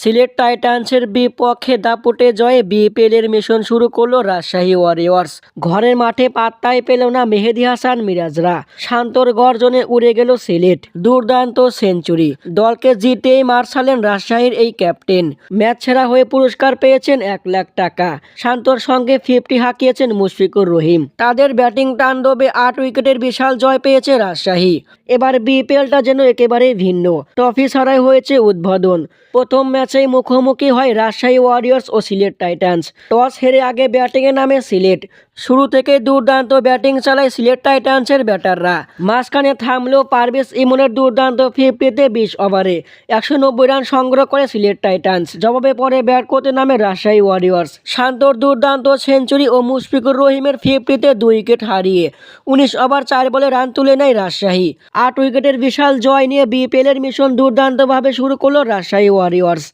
সিলেট টাইটান্সের বিপক্ষে দাপুটে জয়ে বিপিএল এর মিশন শুরু করল রাজশাহী ওয়ারিয়র্স। ঘরের মাঠে পাত্তাই পেল না মেহেদি হাসান, মিরাজরা। শান্তর গর্জনে উড়ে গেল সিলেট। দুর্দান্ত সেঞ্চুরি। দলকে জিতেই মার্শালেন রাজশাহীর এই ক্যাপ্টেন। ম্যাচ সেরা হয়ে পুরস্কার পেয়েছেন এক লাখ টাকা। শান্তর সঙ্গে ফিফটি হাঁকিয়েছেন মুশফিকুর রহিম। তাদের ব্যাটিং তাণ্ডবে আট উইকেটের বিশাল জয় পেয়েছে রাজশাহী। এবার বিপিএলটা যেন একেবারে ভিন্ন। ট্রফি ছাড়াই হয়েছে উদ্বোধন। প্রথম ম্যাচেই মুখোমুখি হয় রাজশাহী ওয়ারিয়র্স ও সিলেট টাইটান্স। টস হেরে আগে ব্যাটিংয়ে নামে সিলেট। শুরু থেকে দুর্দান্ত ব্যাটিং চালায় সিলেট টাইটান্সের ব্যাটাররা। মাঝখানে থামলেও পারভেজ ইমনের দুর্দান্ত ফিফটিতে বিশ ওভারে একশো নব্বই রান সংগ্রহ করে সিলেট টাইটান্স। জবাবে পরে ব্যাট করতে নামে রাজশাহী ওয়ারিয়র্স। শান্তর দুর্দান্ত সেঞ্চুরি ও মুশফিকুর রহিমের ফিফটিতে দুই উইকেট হারিয়ে উনিশ ওভার চার বলে রান তুলে নেয় রাজশাহী। আট উইকেটের বিশাল জয় নিয়ে বিপিএলের মিশন দুর্দান্তভাবে শুরু করল রাজশাহী ওয়ারিয়র্স।